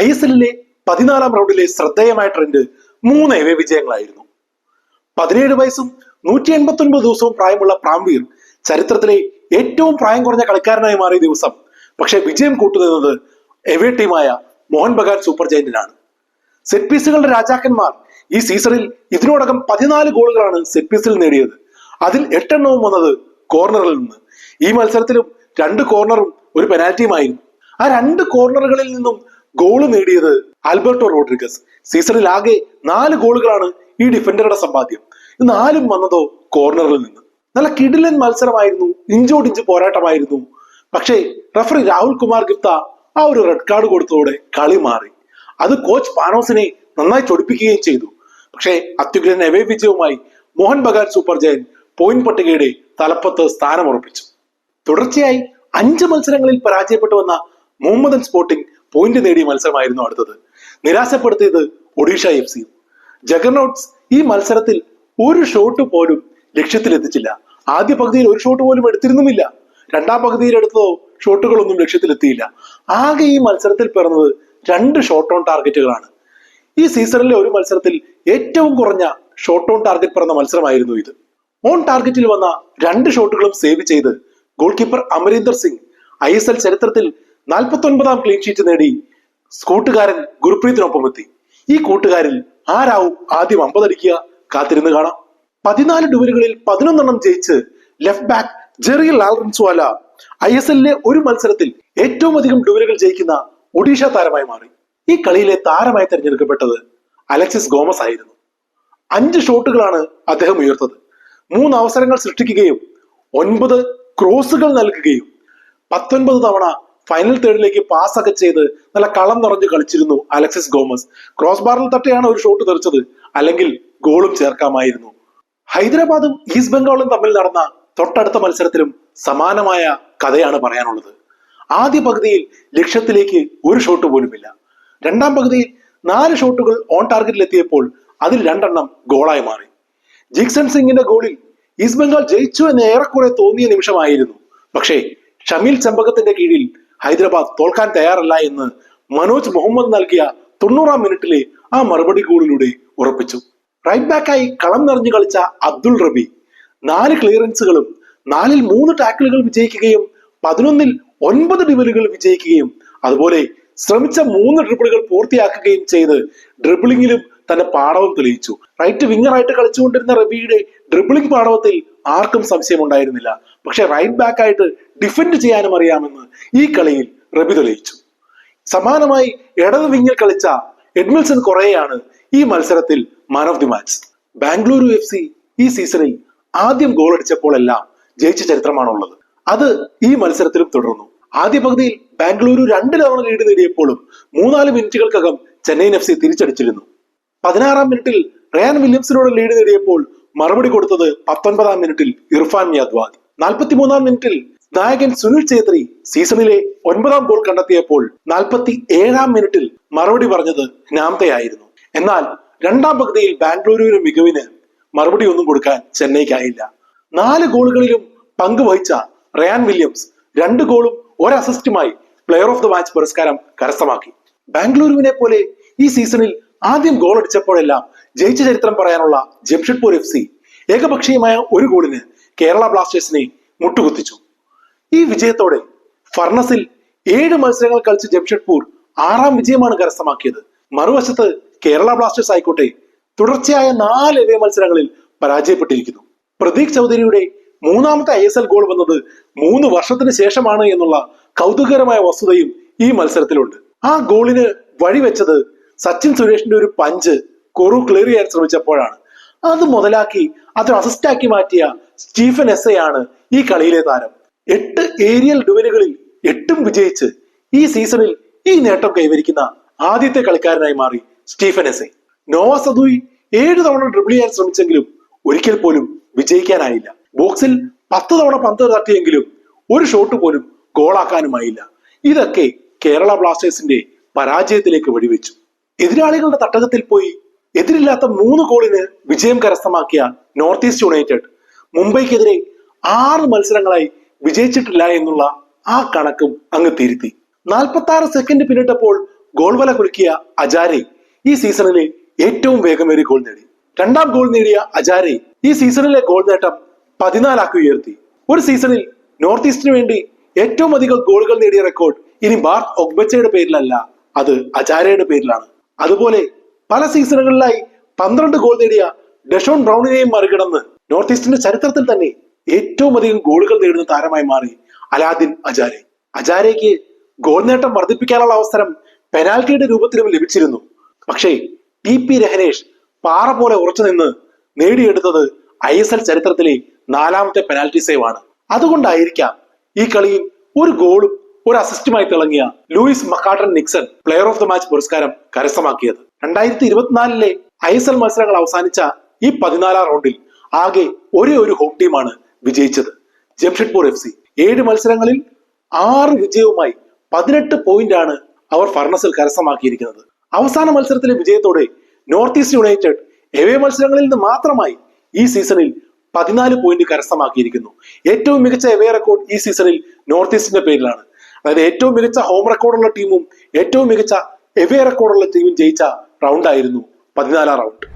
I S എല്ലിലെ പതിനാലാം റൗണ്ടിലെ ശ്രദ്ധേയമായ trend മൂന്ന് എവേ വിജയങ്ങളായിരുന്നു. പതിനേഴ് വയസ്സും നൂറ്റി എൺപത്തി ഒൻപത് ദിവസവും പ്രായമുള്ള പ്രാംവീർ ചരിത്രത്തിലെ ഏറ്റവും പ്രായം കുറഞ്ഞ കളിക്കാരനായി മാറിയ ദിവസം. പക്ഷെ വിജയം കൂട്ടുനിന്നത് എവേ ടീമായ മോഹൻ ബഗാൻ സൂപ്പർ ജയന്റിനാണ്. സെറ്റ് പീസുകളുടെ രാജാക്കന്മാർ ഈ സീസണിൽ ഇതിനോടകം പതിനാല് ഗോളുകളാണ് സെറ്റ് പീസിൽ നേടിയത്. അതിൽ എട്ടെണ്ണവും വന്നത് കോർണറിൽ നിന്ന്. ഈ മത്സരത്തിലും രണ്ട് കോർണറും ഒരു പെനാൽറ്റിയുമായിരുന്നു ആ രണ്ട് കോർണറുകളിൽ നിന്നും ഗോൾ നേടിയത് ആൽബർട്ടോ റോഡ്രിഗസ്. സീസണിൽ ആകെ നാല് ഗോളുകളാണ് ഈ ഡിഫൻഡറുടെ സമ്പാദ്യം. നാലും വന്നതോ കോർണറിൽ നിന്ന്. നല്ല കിടിലൻ മത്സരമായിരുന്നു. ഇഞ്ചോടിഞ്ച് പോരാട്ടമായിരുന്നു. പക്ഷേ റഫറി രാഹുൽ കുമാർ ഗുപ്ത ആ ഒരു റെഡ് കാർഡ് കൊടുത്തതോടെ കളി മാറി. അത് കോച്ച് പാനോസിനെ നന്നായി ചൊടിപ്പിക്കുകയും ചെയ്തു. പക്ഷേ അത്യുഗ്രൻ away വിജയവുമായി Mohun Bagan super giant point പട്ടികയുടെ തലപ്പത്ത് സ്ഥാനമുറപ്പിച്ചു. തുടർച്ചയായി അഞ്ച് മത്സരങ്ങളിൽ പരാജയപ്പെട്ടു വന്ന മുഹമ്മദൻ സ്പോർട്ടിംഗ് പോയിന്റ് നേടിയ മത്സരമായിരുന്നു അടുത്തത്. നിരാശപ്പെടുത്തിയത് ഒഡീഷ എഫ് സി ജഗർനോട്ട്സ് ഈ മത്സരത്തിൽ ഒരു ഷോട്ട് പോലും ലക്ഷ്യത്തിലെത്തിച്ചില്ല. ആദ്യ പകുതിയിൽ ഒരു ഷോട്ട് പോലും എടുത്തിരുന്നുമില്ല. രണ്ടാം പകുതിയിൽ എടുത്തതോ ഷോട്ടുകളൊന്നും ലക്ഷ്യത്തിലെത്തിയില്ല. ആകെ ഈ മത്സരത്തിൽ പിറന്നത് രണ്ട് ഷോട്ട് ഓൺ ടാർഗറ്റുകളാണ് ഈ സീസണിലെ ഒരു മത്സരത്തിൽ ഏറ്റവും കുറഞ്ഞ ഷോട്ട് ഓൺ ടാർഗറ്റ് പിറന്ന മത്സരമായിരുന്നു ഇത്. ഓൺ ടാർഗറ്റിൽ വന്ന രണ്ട് ഷോട്ടുകളും സേവ് ചെയ്ത് goalkeeper Amrinder Singh I S L ചരിത്രത്തിൽ നാൽപ്പത്തി ഒൻപതാം ക്ലീൻ ഷീറ്റ് നേടി കൂട്ടുകാരൻ ഗുരുപ്രീതിനൊപ്പം എത്തി. ഈ കൂട്ടുകാരിൽ ആരാവും ആദ്യം അമ്പതടിക്കുക? കാത്തിരുന്ന് കാണാം. പതിനാല് ഡുവലുകളിൽ പതിനൊന്നെണ്ണം ജയിച്ച് left back Jerry Lalrinzuala I S എല്ലിലെ ഒരു മത്സരത്തിൽ ഏറ്റവും അധികം ഡുവലുകൾ ജയിക്കുന്ന ഒഡീഷ താരമായി മാറി. ഈ കളിയിലെ താരമായി തെരഞ്ഞെടുക്കപ്പെട്ടത് അലക്സിസ് ഗോമസ് ആയിരുന്നു. അഞ്ച് ഷോട്ടുകളാണ് അദ്ദേഹം ഉയർത്തത്. മൂന്ന് അവസരങ്ങൾ സൃഷ്ടിക്കുകയും ഒൻപത് ക്രോസുകൾ നൽകുകയും പത്തൊൻപത് തവണ ഫൈനൽ തേർഡിലേക്ക് പാസ് ഒക്കെ ചെയ്ത് നല്ല കളം നിറഞ്ഞ് കളിച്ചിരുന്നു അലക്സിസ് ഗോമസ്. ക്രോസ് ബാറിൽ തട്ടിയാണ് ഒരു ഷോട്ട് തെറിച്ചത്. അല്ലെങ്കിൽ ഗോളും ചേർക്കാമായിരുന്നു. ഹൈദരാബാദും ഈസ്റ്റ് ബംഗാളും തമ്മിൽ നടന്ന തൊട്ടടുത്ത മത്സരത്തിലും സമാനമായ കഥയാണ് പറയാനുള്ളത്. ആദ്യ പകുതിയിൽ ലക്ഷ്യത്തിലേക്ക് ഒരു ഷോട്ട് പോലുമില്ല. രണ്ടാം പകുതിയിൽ നാല് ഷോട്ടുകൾ ഓൺ ടാർഗറ്റിൽ എത്തിയപ്പോൾ അതിൽ രണ്ടെണ്ണം ഗോളായി മാറി. ജിക്സൺ സിംഗിന്റെ ഗോളിൽ ഈസ്റ്റ് ബംഗാൾ ജയിച്ചു എന്ന് ഏറെക്കുറെ തോന്നിയ നിമിഷമായിരുന്നു. പക്ഷേ ഷമീൽ ചെമ്പകത്തിന്റെ കീഴിൽ ഹൈദരാബാദ് തോൽക്കാൻ തയ്യാറല്ല എന്ന് മനോജ് മുഹമ്മദ് നൽകിയ തൊണ്ണൂറാം മിനിറ്റിലെ ആ മറുപടി ഗോളിലൂടെ ഉറപ്പിച്ചു. റൈറ്റ് ബാക്കായി കളം നിറഞ്ഞു കളിച്ച അബ്ദുൾ റബി നാല് ക്ലിയറൻസുകളും നാലിൽ മൂന്ന് ടാക്കിളുകൾ വിജയിക്കുകയും പതിനൊന്നിൽ ഒൻപത് ഡിവലുകൾ വിജയിക്കുകയും അതുപോലെ ശ്രമിച്ച മൂന്ന് ഡ്രിബിളുകൾ പൂർത്തിയാക്കുകയും ചെയ്ത് ഡ്രിബിളിങ്ങിലും തന്റെ പാടവം തെളിയിച്ചു. റൈറ്റ് വിങ്ങറായിട്ട് കളിച്ചുകൊണ്ടിരുന്ന റബിയുടെ ഡ്രിബിളിംഗ് പാടവത്തിൽ ആർക്കും സംശയം ഉണ്ടായിരുന്നില്ല പക്ഷെ റൈറ്റ് ബാക്ക് ആയിട്ട് ഡിഫെൻഡ് ചെയ്യാനും അറിയാമെന്ന് ഈ കളിയിൽ റബി തെളിയിച്ചു. സമാനമായി ഇടത് വിങ്ങിൽ കളിച്ച എഡ്മിൽസൺ കൊറേയാണ് ഈ മത്സരത്തിൽ man of the match Bengaluru F C ഈ സീസണിൽ ആദ്യം ഗോൾ അടിച്ചപ്പോഴെല്ലാം ജയിച്ച ചരിത്രമാണുള്ളത്. അത് ഈ മത്സരത്തിലും തുടർന്നു. ആദ്യ പകുതിയിൽ ബാംഗ്ലൂരു രണ്ട് തവണ ലീഡ് നേടിയപ്പോഴും മൂന്നാൽ മിനിറ്റുകൾക്കകം ചെന്നൈയിൻ എഫ് സി തിരിച്ചടിച്ചിരുന്നു. പതിനാറാം മിനിറ്റിൽ റയാൻ വില്യംസിനോട് ലീഡ് നേടിയപ്പോൾ മറുപടി കൊടുത്തത് പത്തൊൻപതാം മിനിറ്റിൽ ഇർഫാൻ യാദ്വാദ് നാൽപ്പത്തിമൂന്നാം മിനിറ്റിൽ നായകൻ സുനിൽ ഛേത്രി സീസണിലെ ഒൻപതാം ഗോൾ കണ്ടെത്തിയപ്പോൾ നാൽപ്പത്തി ഏഴാം മിനിറ്റിൽ മറുപടി പറഞ്ഞത് നാംതയായിരുന്നു. എന്നാൽ രണ്ടാം പകുതിയിൽ ബാംഗ്ലൂരുവിന് മികവിന് മറുപടി ഒന്നും കൊടുക്കാൻ ചെന്നൈക്കായില്ല. നാല് ഗോളുകളിലും പങ്കുവഹിച്ച റയാൻ വില്യംസ് രണ്ട് ഗോളും ഒരു അസിസ്റ്റുമായി പ്ലെയർ ഓഫ് ദ മാച്ച് പുരസ്കാരം കരസ്ഥമാക്കി. ബാംഗ്ലൂരുവിനെ പോലെ ഈ സീസണിൽ ആദ്യം ഗോൾ അടിച്ചപ്പോഴെല്ലാം ജയിച്ച ചരിത്രം പറയാനുള്ള ജംഷഡ്പൂർ എഫ് സി ഏകപക്ഷീയമായ ഒരു ഗോളിന് കേരള ബ്ലാസ്റ്റേഴ്സിനെ മുട്ടുകുത്തിച്ചു. ഈ വിജയത്തോടെ ഫർണസിൽ ഏഴ് മത്സരങ്ങൾ കളിച്ച ജംഷഡ്പൂർ ആറാം വിജയമാണ് കരസ്ഥമാക്കിയത്. മറുവശത്ത് കേരള ബ്ലാസ്റ്റേഴ്സ് ആയിക്കോട്ടെ തുടർച്ചയായ നാല് എവേ മത്സരങ്ങളിൽ പരാജയപ്പെട്ടിരിക്കുന്നു. പ്രതീക് ചൗധരിയുടെ മൂന്നാമത്തെ ഐ എസ് എൽ ഗോൾ വന്നത് മൂന്ന് വർഷത്തിന് ശേഷമാണ് എന്നുള്ള കൗതുകകരമായ വസ്തുതയും ഈ മത്സരത്തിലുണ്ട്. ആ ഗോളിന് വഴിവെച്ചത് സച്ചിൻ സുരേഷിന്റെ ഒരു പഞ്ച് കൊറു ക്ലിയർ ചെയ്യാൻ ശ്രമിച്ചപ്പോഴാണ്. അത് മുതലാക്കി അത് അസിസ്റ്റാക്കി മാറ്റിയ സ്റ്റീഫൻ എസ് ആണ് ഈ കളിയിലെ താരം. എട്ട് ഏരിയൽ ഡുവലുകളിൽ എട്ടും വിജയിച്ച് ഈ സീസണിൽ ഈ നേട്ടം കൈവരിക്കുന്ന ആദ്യത്തെ കളിക്കാരനായി മാറി സ്റ്റീഫൻ എസ് നോവ സദുയി ഏഴ് തവണ ഡ്രിബിൾ ചെയ്യാൻ ശ്രമിച്ചെങ്കിലും ഒരിക്കൽ പോലും വിജയിക്കാനായില്ല. ബോക്സിൽ പത്ത് തവണ പന്ത് തട്ടിയെങ്കിലും ഒരു ഷോട്ട് പോലും ഗോളാക്കാനുമായില്ല. ഇതൊക്കെ കേരള ബ്ലാസ്റ്റേഴ്സിന്റെ പരാജയത്തിലേക്ക് വഴിവെച്ചു. എതിരാളികളുടെ തട്ടകത്തിൽ പോയി എതിരില്ലാത്ത മൂന്ന് ഗോളിന് വിജയം കരസ്ഥമാക്കിയ നോർത്ത് ഈസ്റ്റ് യുണൈറ്റഡ് മുംബൈക്കെതിരെ ആറ് മത്സരങ്ങളായി വിജയിച്ചിട്ടില്ല എന്നുള്ള ആ കണക്കും അങ്ങ് തിരുത്തി. നാൽപ്പത്തി ആറ് സെക്കൻഡ് പിന്നിട്ടപ്പോൾ ഗോൾ വല കുലുക്കിയ അജാരെ ഈ സീസണിലെ ഏറ്റവും വേഗമേറിയ ഗോൾ നേടി. രണ്ടാം ഗോൾ നേടിയ അജാരെ ഈ സീസണിലെ ഗോൾ നേട്ടം പതിനാലാക്കി ഉയർത്തി. ഒരു സീസണിൽ നോർത്ത് ഈസ്റ്റിന് വേണ്ടി ഏറ്റവും അധികം ഗോളുകൾ നേടിയ റെക്കോർഡ് ഇനി ബാർത്ത് ഒഗ്ബച്ചയുടെ പേരിലല്ല അത് അജാരയുടെ പേരിലാണ്. അതുപോലെ പല സീസണുകളിലായി പന്ത്രണ്ട് ഗോൾ നേടിയ ഡെഷോൺ ബ്രൗണിനെയും മറികടന്ന് നോർത്ത് ഈസ്റ്റിന്റെ ചരിത്രത്തിൽ തന്നെ ഏറ്റവും അധികം ഗോളുകൾ നേടുന്ന താരമായി മാറി അലാദിൻ അജാരെ. അജാരയ്ക്ക് ഗോൾ നേട്ടം വർദ്ധിപ്പിക്കാനുള്ള അവസരം പെനാൽറ്റിയുടെ രൂപത്തിലും ലഭിച്ചിരുന്നു. പക്ഷേ ടി പി രഹനേഷ് പാറ പോലെ ഉറച്ചു നിന്ന് നേടിയെടുത്തത് ഐ എസ് എൽ ചരിത്രത്തിലെ നാലാമത്തെ പെനാൽറ്റി സേവ് ആണ്. അതുകൊണ്ടായിരിക്കാം ഈ കളിയിൽ ഒരു ഗോളും ഒരു അസിസ്റ്റുമായി തിളങ്ങിയ Luis McCartan Nixon player of the match പുരസ്കാരം കരസ്ഥമാക്കിയത്. രണ്ടായിരത്തി ഇരുപത്തിനാലിലെ ഐ എസ് എൽ മത്സരങ്ങൾ അവസാനിച്ച ഈ പതിനാലാം റൗണ്ടിൽ ആകെ ഒരേ ഒരു ഹോം ടീമാണ് വിജയിച്ചത്. Jamshedpur F C. ഏഴ് മത്സരങ്ങളിൽ ആറ് വിജയവുമായി പതിനെട്ട് പോയിന്റ് ആണ് അവർ ഫർണസിൽ കരസ്ഥമാക്കിയിരിക്കുന്നത്. അവസാന മത്സരത്തിലെ വിജയത്തോടെ നോർത്ത് ഈസ്റ്റ് യുണൈറ്റഡ് എവേ മത്സരങ്ങളിൽ നിന്ന് മാത്രമായി ഈ സീസണിൽ പതിനാല് പോയിന്റ് കരസ്ഥമാക്കിയിരിക്കുന്നു. ഏറ്റവും മികച്ച എവേ റെക്കോർഡ് ഈ സീസണിൽ നോർത്ത് ഈസ്റ്റിന്റെ പേരിലാണ്. അതായത് ഏറ്റവും മികച്ച ഹോം റെക്കോർഡുള്ള ടീമും ഏറ്റവും മികച്ച എവേ റെക്കോർഡുള്ള ടീമും ജയിച്ച റൗണ്ടായിരുന്നു പതിനാലാം റൗണ്ട്.